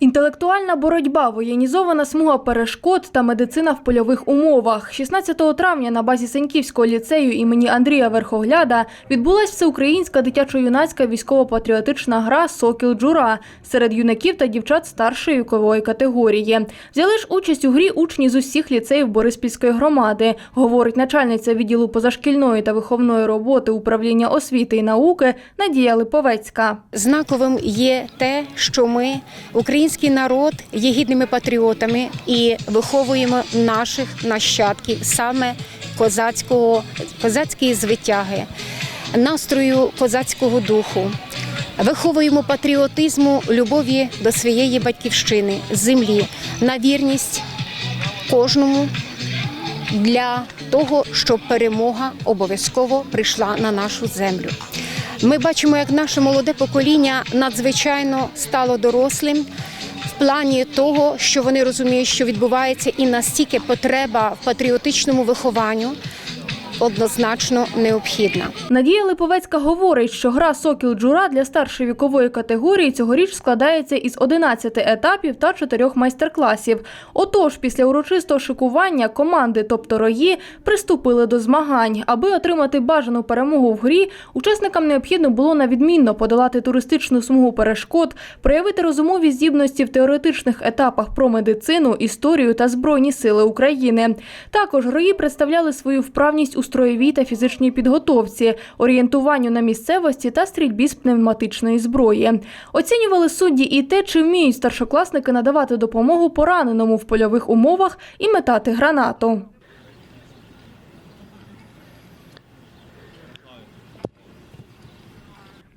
Інтелектуальна боротьба, воєнізована смуга перешкод та медицина в польових умовах. 16 травня на базі Сеньківського ліцею імені Андрія Верхогляда відбулась всеукраїнська дитячо-юнацька військово-патріотична гра Сокіл Джура серед юнаків та дівчат старшої вікової категорії. Взяли ж участь у грі учні з усіх ліцеїв Бориспільської громади, говорить начальниця відділу позашкільної та виховної роботи управління освіти і науки Надія Липовецька. Знаковим є те, що ми, український народ, є гідними патріотами і виховуємо наших нащадків саме козацького, козацької звитяги, настрою козацького духу. Виховуємо патріотизму, любові до своєї батьківщини, землі, на вірність кожному для того, щоб перемога обов'язково прийшла на нашу землю. Ми бачимо, як наше молоде покоління надзвичайно стало дорослим плані того, що вони розуміють, що відбувається, і настільки потреба в патріотичному вихованню однозначно необхідна. Надія Липовецька говорить, що гра Сокіл Джура для старшої вікової категорії цьогоріч складається із 11 етапів та 4 майстер-класів. Отож, після урочистого шикування команди, тобто рої, приступили до змагань. Аби отримати бажану перемогу в грі, учасникам необхідно було на відмінно подолати туристичну смугу перешкод, проявити розумові здібності в теоретичних етапах про медицину, історію та збройні сили України. Також рої представляли свою вправність у строєвій та фізичній підготовці, орієнтуванню на місцевості та стрільбі з пневматичної зброї. Оцінювали судді і те, чи вміють старшокласники надавати допомогу пораненому в польових умовах і метати гранату.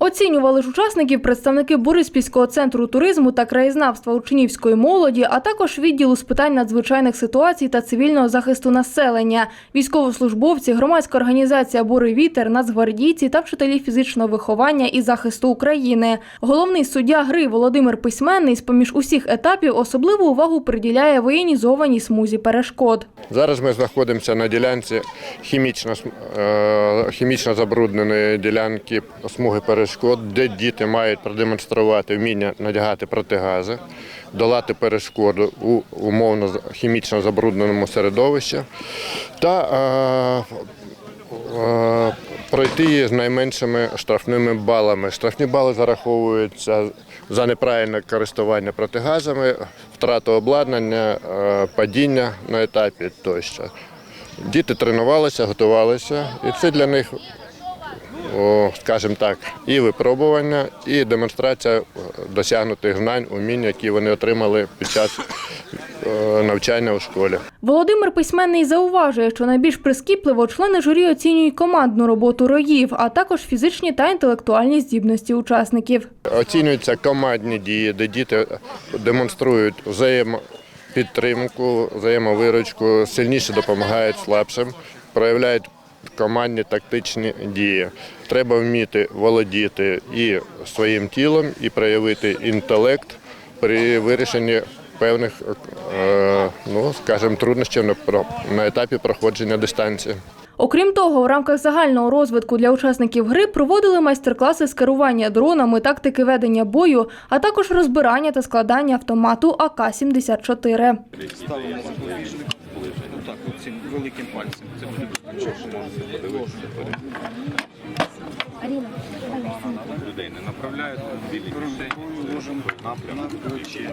Оцінювали ж учасників представники Бориспільського центру туризму та краєзнавства учнівської молоді, а також відділу з питань надзвичайних ситуацій та цивільного захисту населення, військовослужбовці, громадська організація Бурий вітер, нацгвардійці та вчителі фізичного виховання і захисту України. Головний суддя гри Володимир Письменний з поміж усіх етапів особливу увагу приділяє воєнізованій смузі перешкод. Зараз ми знаходимося на ділянці хімічно, е, хімічно забрудненої ділянки смуги перешкод, де діти мають продемонструвати вміння надягати протигази, долати перешкоду у умовно хімічно забрудненому середовищі та е, е, пройти її з найменшими штрафними балами. Штрафні бали зараховуються за неправильне користування протигазами, втрату обладнання, е, падіння на етапі тощо. Діти тренувалися, готувалися, і це для них, скажімо так, і випробування, і демонстрація е, досягнутих знань, умінь, які вони отримали під час е, навчання у школі. Володимир Письменний зауважує, що найбільш прискіпливо члени журі оцінюють командну роботу роїв, а також фізичні та інтелектуальні здібності учасників. Оцінюються командні дії, де діти демонструють взаємопідтримку, взаємовиручку, сильніше допомагають слабшим, проявляють командні тактичні дії. Треба вміти володіти і своїм тілом, і проявити інтелект при вирішенні певних, е, ну, скажімо, труднощів на, етапі проходження дистанції. Окрім того, в рамках загального розвитку для учасників гри проводили майстер-класи з керування дронами, тактики ведення бою, а також розбирання та складання автомату АК-74. Великим пальцем. Це буде людей не направляють білі.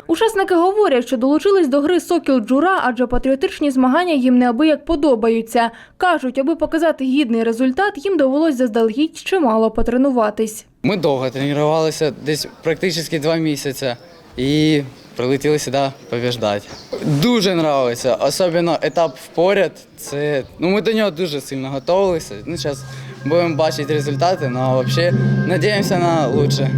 Учасники говорять, що долучились до гри Сокіл Джура, адже патріотичні змагання їм неабияк подобаються. Кажуть, аби показати гідний результат, їм довелось заздалегідь чимало потренуватись. Ми довго тренувалися, десь практично два місяці, і прилетіли сюди побіждати. Дуже подобається, особливо етап впоряд. Це ну ми до нього дуже сильно готувалися. Ну зараз будемо бачити результати, ну а взагалі сподіваємося на лучше.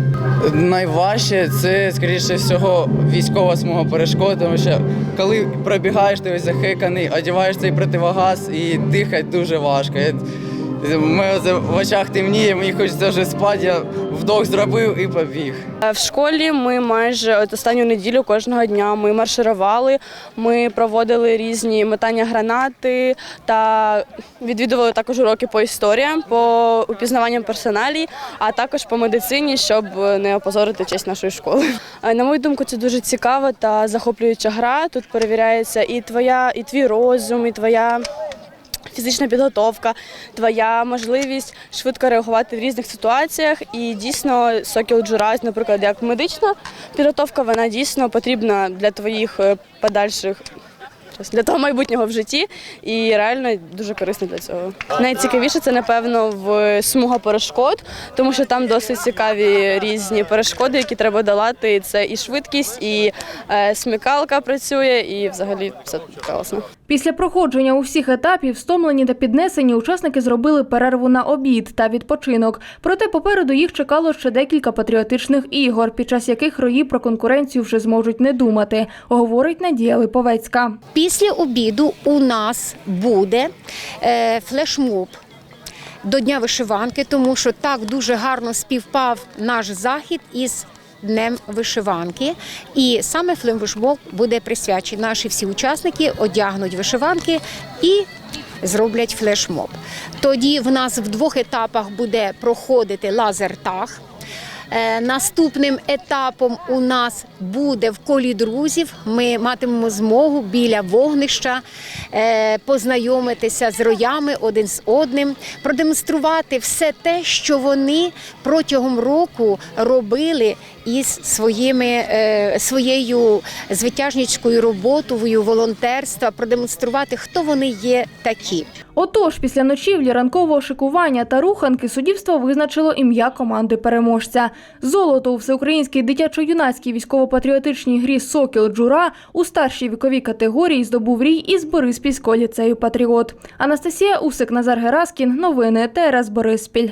Найважче це, скоріше всього, військова смуга перешкод, тому що коли пробігаєш, ти ось захиканий, одягаєш цей противогаз і дихати дуже важко. У мене в очах темніє, мені хочеться вже спати, я вдох зробив і побіг. Е, В школі ми майже от останню неділю кожного дня ми марширували, ми проводили різні метання гранати та відвідували також уроки по історіям, по упізнаванням персоналій, а також по медицині, щоб не опозорити честь нашої школи. Е, На мою думку, це дуже цікава та захоплююча гра. Тут перевіряється і твоя, і твій розум, і твоя. Фізична підготовка, твоя можливість швидко реагувати в різних ситуаціях. І дійсно сокіл Джураз, наприклад, як медична підготовка, вона дійсно потрібна для твоїх е, подальших. Для того майбутнього в житті і реально дуже корисна для цього. Найцікавіше це, напевно, в смуга перешкод, тому що там досить цікаві різні перешкоди, які треба долати. Це і швидкість, і е, смикалка працює, і взагалі все класно. Після проходження усіх етапів, стомлені та піднесені, учасники зробили перерву на обід та відпочинок. Проте попереду їх чекало ще декілька патріотичних ігор, під час яких рої про конкуренцію вже зможуть не думати, говорить Надія Липовецька. Після обіду у нас буде е, флешмоб до Дня вишиванки, тому що так дуже гарно співпав наш захід із Днем вишиванки. І саме флемвишмоб буде присвячений. Наші всі учасники одягнуть вишиванки і зроблять флешмоб. Тоді в нас в двох етапах буде проходити лазертаг. Е, Наступним етапом у нас буде в колі друзів. Ми матимемо змогу біля вогнища е, познайомитися з роями один з одним, продемонструвати все те, що вони протягом року робили із своїми е, своєю звитяжницькою роботою, волонтерства, продемонструвати, хто вони є такі. Отож, після ночівлі, ранкового шикування та руханки суддівство визначило ім'я команди переможця. Золото у всеукраїнській дитячо-юнацькій військово-патріотичній грі Сокіл Джура у старшій віковій категорії здобув рій із Бориспільського ліцею Патріот. Анастасія Усик, Назар Гераскін. Новини ТРС Бориспіль.